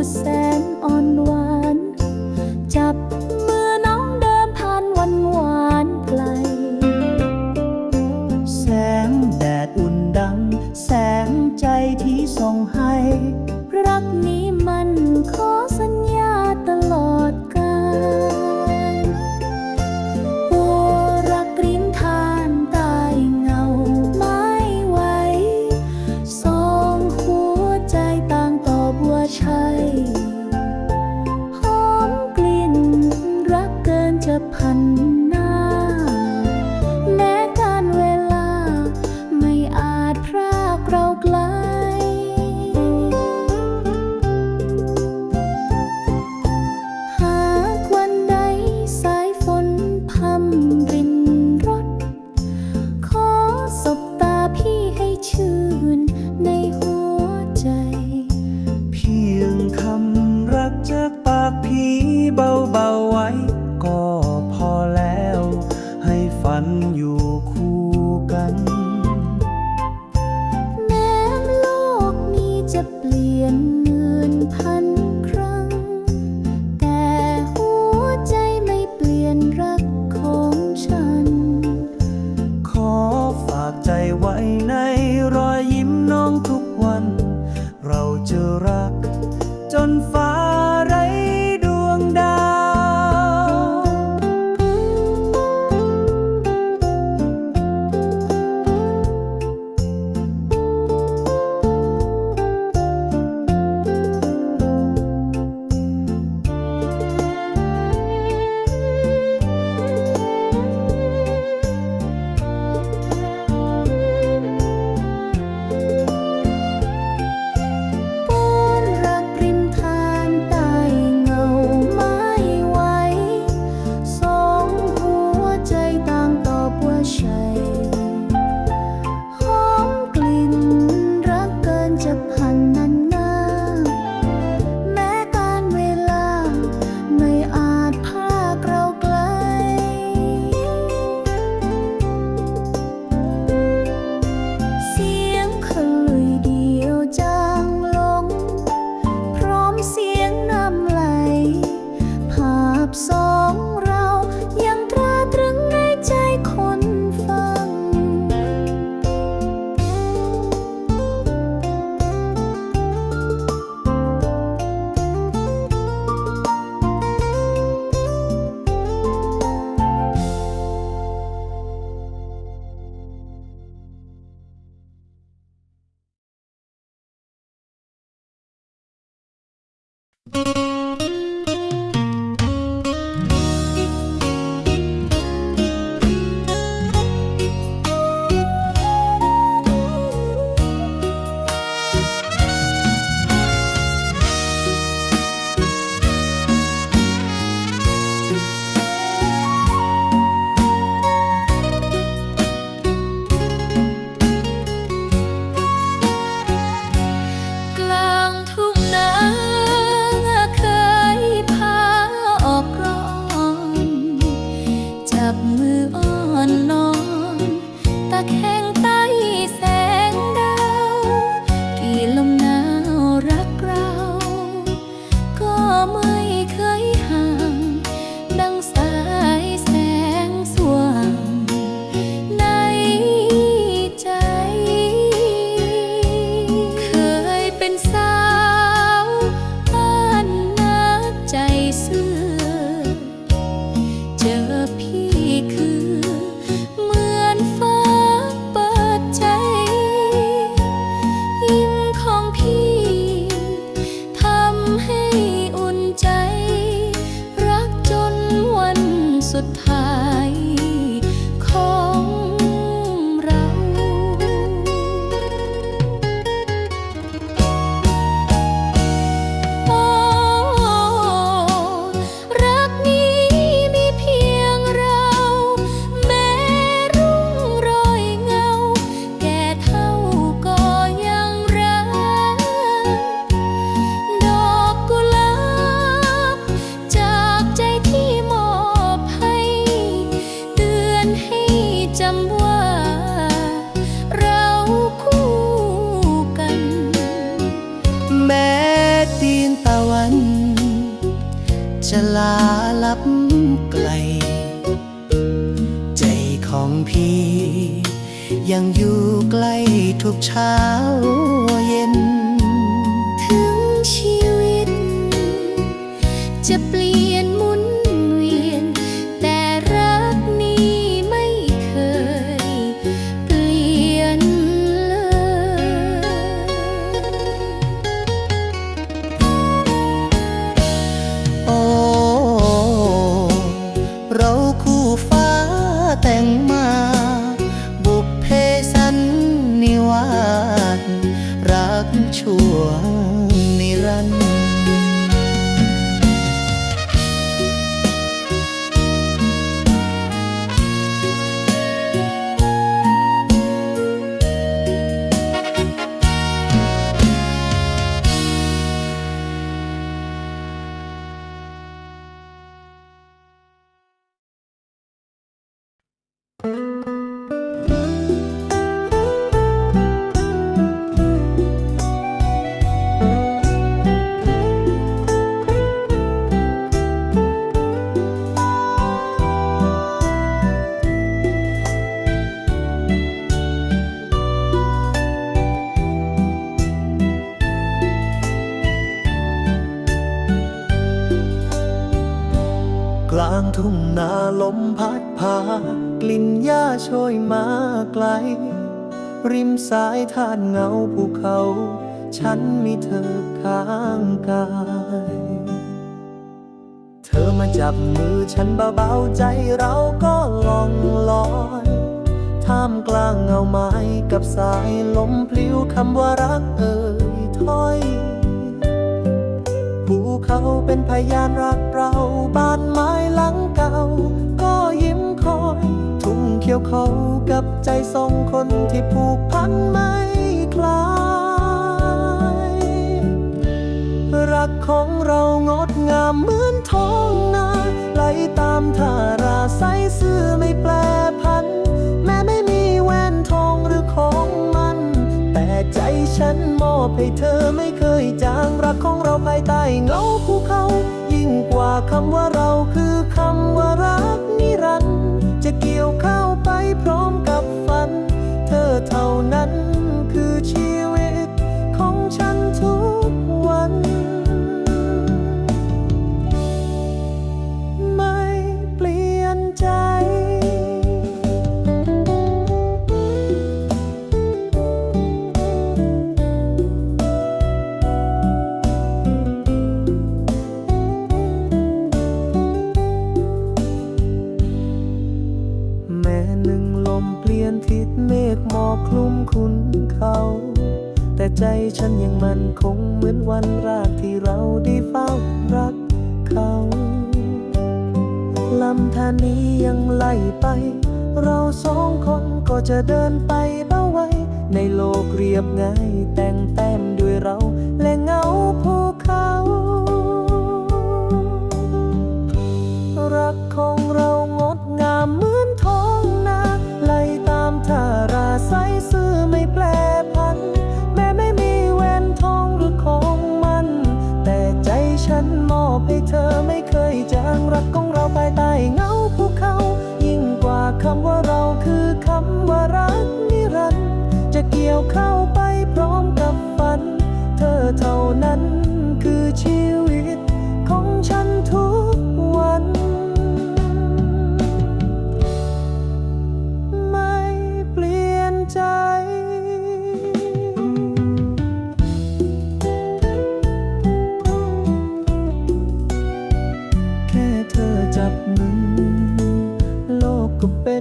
ผู้แพียังอยู่ใกล้ทุกเช้าเย็น ริมสายทานเงาภูเขา ฉันมีเธอข้างกาย เธอมาจับมือฉันเบาๆใจเราก็ล่องลอยท่ามกลางเงาไม้กับสายลมพลิ้วคำว่ารักเอ่ยถ้อยภูเขาเป็นพยานรักเราบ้านไม้หลังเก่า ก็ยิ้มคอย ทุ่งเขียวเขากับ ใจสองคนที่ผูกพันไม่คลาย รักของเรางดงามเหมือนท้องนาไหลตามทาราใสซื่อไม่แปรพัน แม้ไม่มีแหวนทองหรือของมัน แต่ใจฉันมอบให้เธอไม่เคยจางรักของเราภายใต้เงาภูเขา ยิ่งกว่าคำว่าเราคือคำว่ารักนิรันดร์จะเกี่ยวเข้าไปพร้อมกัน นั้น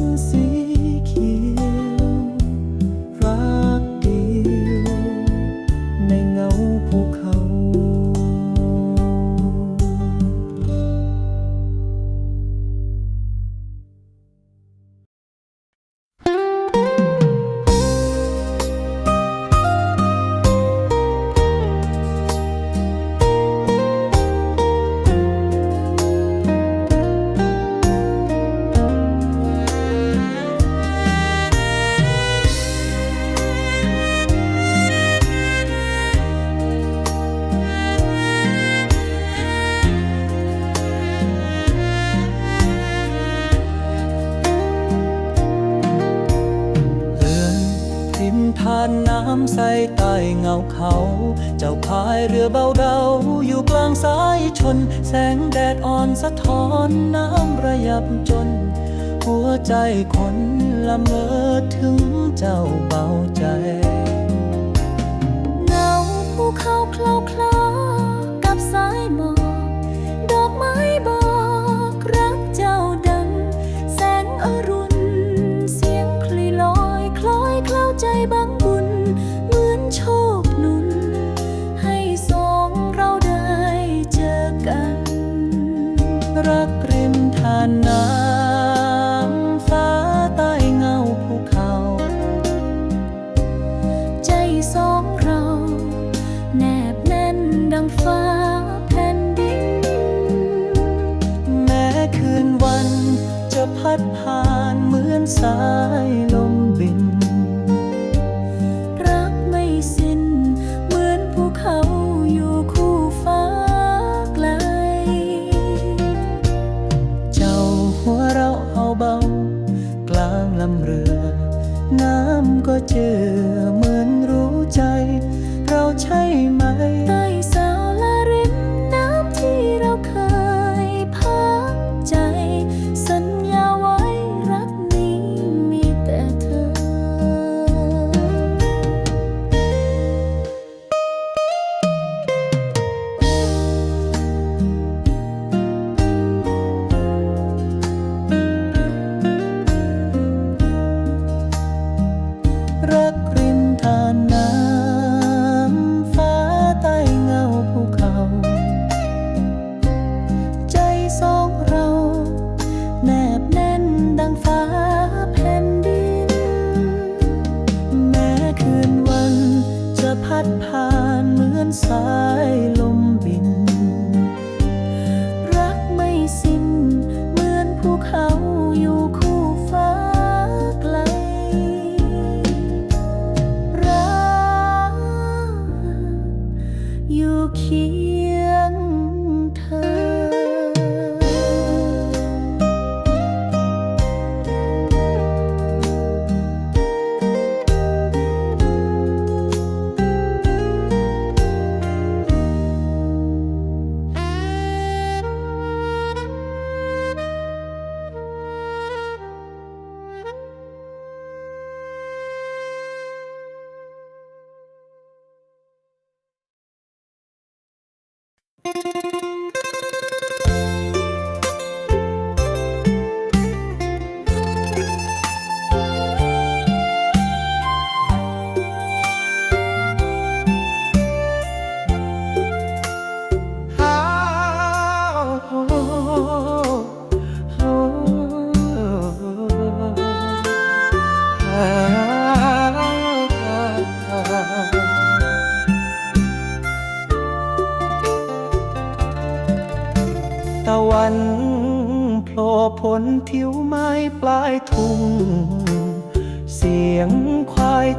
กก็ เขาเจ้าพายเรือเบาเดาอยู่กลางสายชน แสงแดดอ่อนสะท้อนน้ำระยับจน หัวใจคนละเมอถึงเจ้าเบาใจเงาภูเขาเคล้าคลากับสายหมอกดอกไม้บอกรักเจ้าดังแสงอรุณ พัดผ่านเหมือนสายลมบิน รักไม่สิ้น เหมือนภูเขาอยู่คู่ฟ้าไกล เจ้าหัวเราะเอาเบา กลางลำเรือ น้ำก็เจอ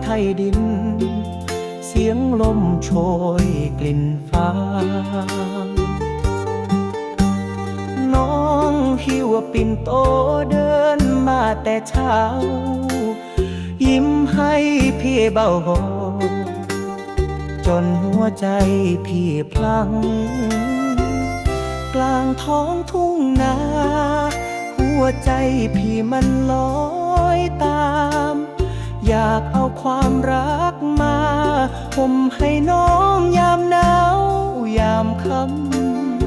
ไทยดิน เสียงลมโชยกลิ่นฟ้า น้องหิวปิ่นโตเดินมาแต่เช้า ยิ้มให้พี่เบาๆจนหัวใจพี่พลัง กลางท้องทุ่งนา หัวใจพี่มันลอ อยากเอาความรักมาผมให้น้องยามหนาวยามค่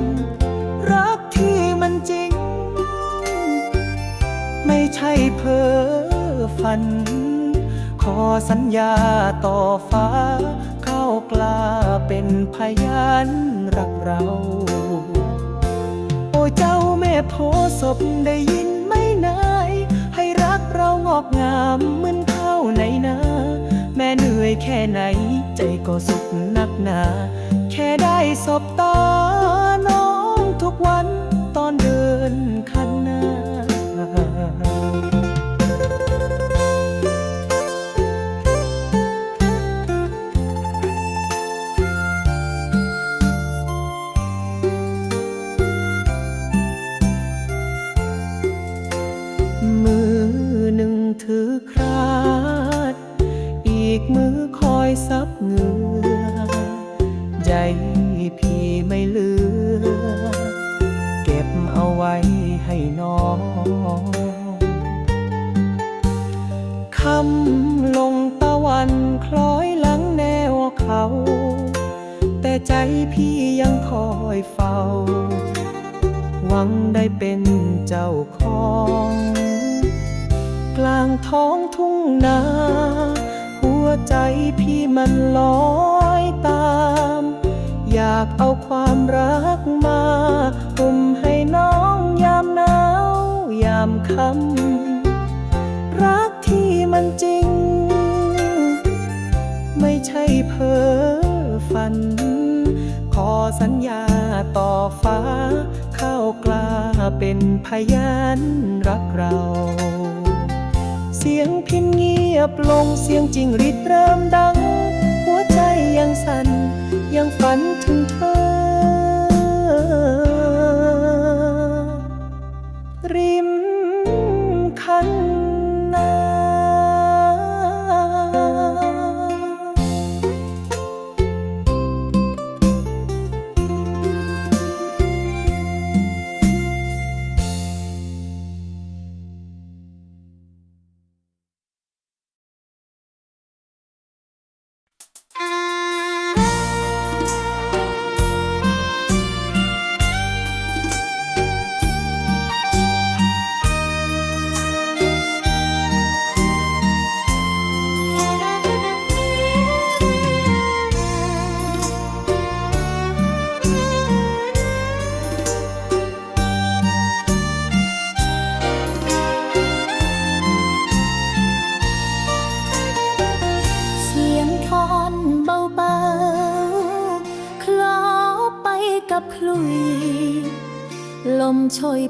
ำรักที่มันจริง ไม่ใช่เพ้อฝัน ขอสัญญาต่อฟ้า เข้ากล้าเป็นพยานรักเรา โอ้เจ้าแม่โพศพได้ยินไหมนาย ให้รักเรางอกงามเหมือน ไหนนะ แม่เหนื่อยแค่ไหน ใจก็สุขนักหนา แค่ได้สบตาน้องทุกวัน คำลงตะวันคล้อยหลังแนวเขา แต่ใจพี่ยังคอยเฝ้า หวังได้เป็นเจ้าของ กลางท้องทุ่งนา หัวใจพี่มันลอยตาม อยากเอาความรัก คำ รักที่มันจริง ไม่ใช่เพ้อฝัน ขอสัญญาต่อฟ้า เข้ากล้าเป็นพยานรักเรา เสียงพินเงียบลงเสียงจริงริดเริ่มดัง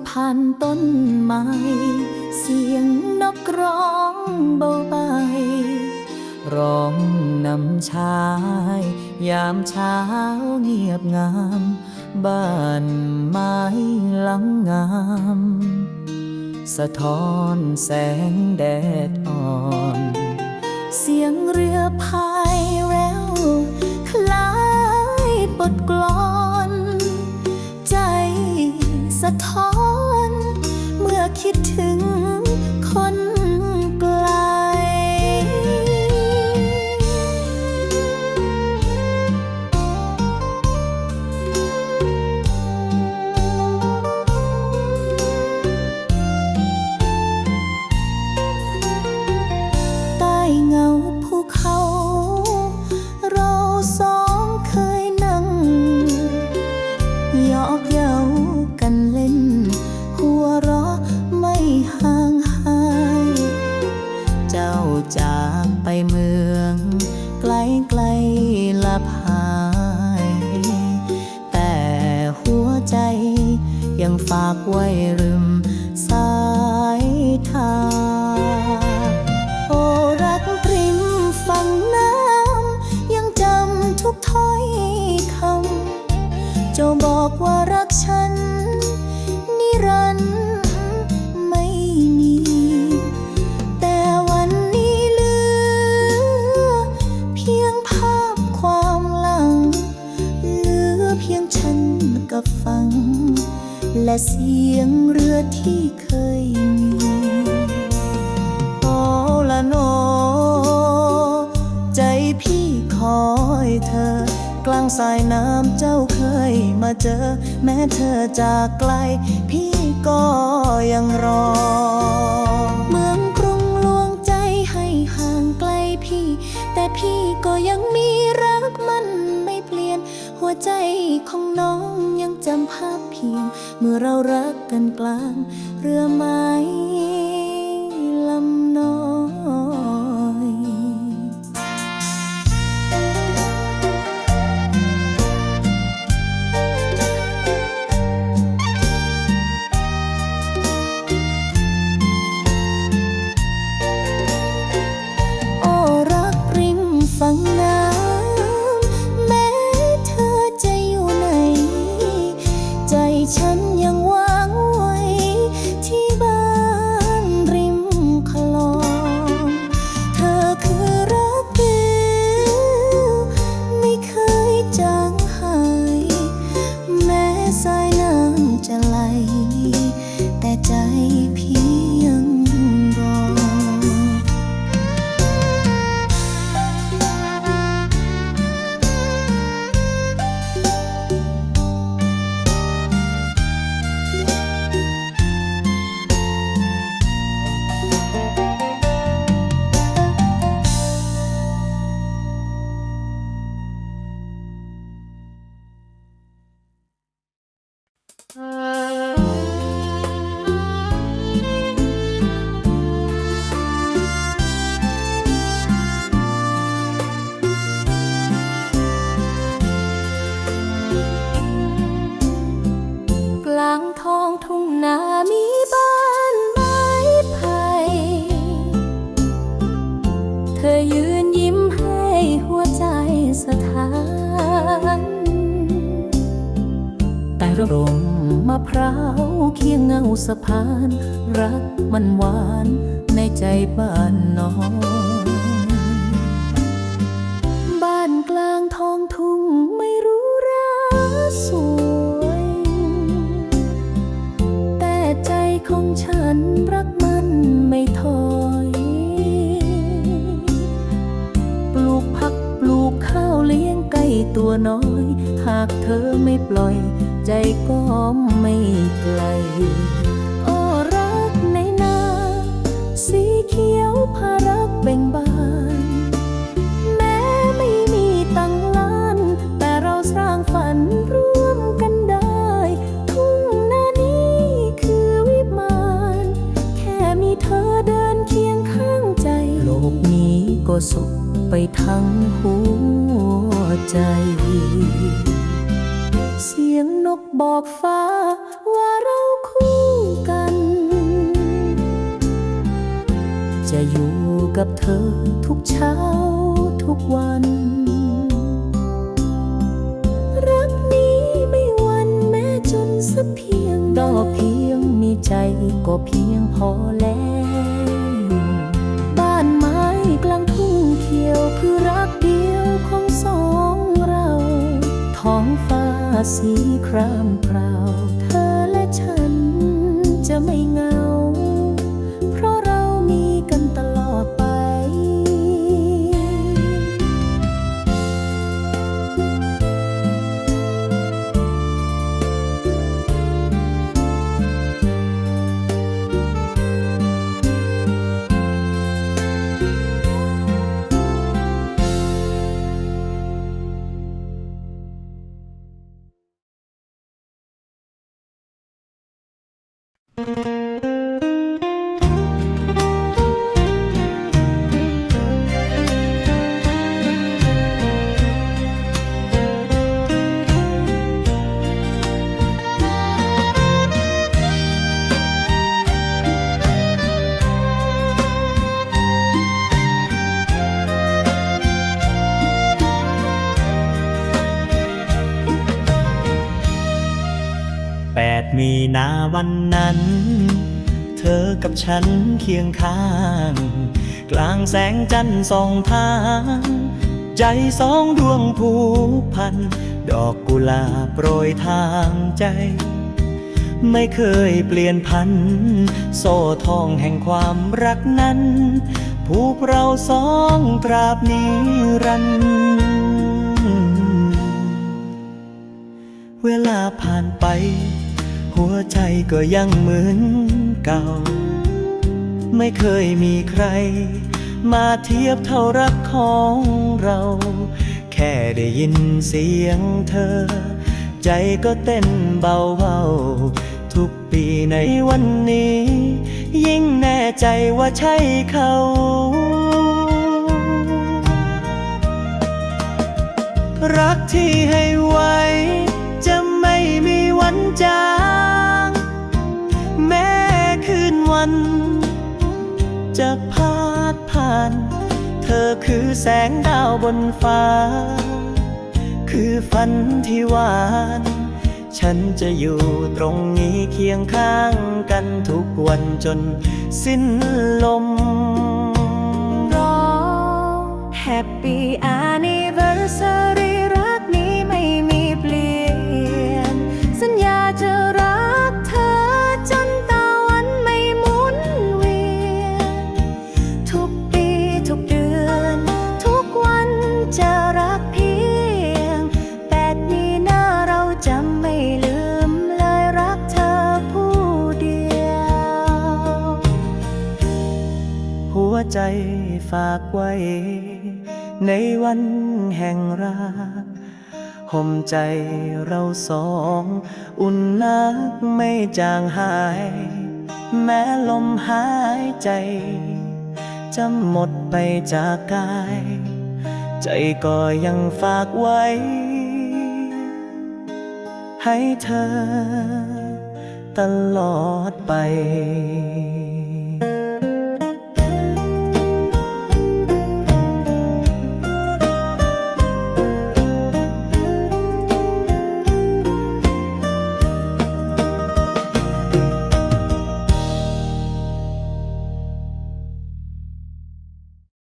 ผ่านต้นไม้เสียงนกร้องเบาไป ร้องนำชาย ยามเช้าเงียบงาม บ้านไม้หลังงาม สะท้อนแสงแดดอ่อน เสียงเรือพายแววคล้ายบทกลอนะท้อน เมื่อคิดถึงคน เจ้าบอกว่ารักฉัน นิรันดร์ไม่มีแต่วันนี้เหลือ เพียงภาพความหลัง เหลือเพียงฉันกับฟัง และเสียงเรือที่เคยางสายน้ำเจ้าเคยมาเจอ แม้เธอจากไกล พี่ก็ยังรอ เมืองกรุงลวงใจให้ห่างไกลพี่ แต่พี่ก็ยังมีรักมันไม่เปลี่ยน หัวใจของน้องยังจำภาพเพียง เมื่อเรารักกันกลาง เรือไม้ เคียงเงาสะพาน รักมันหวานในใจบ้านน้อง บ้านกลางท้องทุ่งไม่รู้ราสวย แต่ใจของฉันรักมันไม่ถอย ปลูกผักปลูกข้าวเลี้ยงไก่ตัวน้อย หากเธอไม่ปล่อย ใจก็ไม่ไกล โอ้รักในนาสีเขียวพารักเบ่งบาน แม้ไม่มีตังล้าน แต่เราสร้างฝันร่วมกันได้ ทุ่งนานี้คือวิมานแค่มีเธอเดินเคียงข้างใจ โลกนี้ก็สุขไปทั้งหัวใจ เสียง กบอกฟ้าว่าเราคู่กัน จะอยู่กับเธอทุกเช้าทุกวัน รักนี้ไม่วันแม้จนสักเพียงดอกเพียงมีใจก็เพียงพอแล้ว สีครามเปล่าเธอและฉันจะไม่เงา ฉันเคียงข้าง กลางแสงจันทร์สองทาง ใจสองดวงผูกพัน ดอกกุหลาบโปรยทางใจ ไม่เคยเปลี่ยนพัน โซ่ทองแห่งความรักนั้น ผูกเราสองตราบนิรันดร์เวลาผ่านไป หัวใจก็ยังเหมือนเก่า ไม่เคยมีใคร มาเทียบเท่ารักของเรา แค่ได้ยินเสียงเธอ ใจก็เต้นเบาๆทุกปีในวันนี้ ยิ่งแน่ใจว่าใช่เขารักที่ให้ จะพาดผ่าน เธอคือแสงดาวบนฟ้า คือฝันที่หวาน ฉันจะอยู่ตรงนี้เคียงข้างกันทุกวันจนสิ้นลมรอ Happy Anniversary ใจฝากไว้ ในวันแห่งรักห่มใจเราสอง อุ่นนักไม่จางหาย แม้ลมหายใจ จะหมดไปจากกาย ใจก็ยังฝากไว้ ให้เธอตลอดไป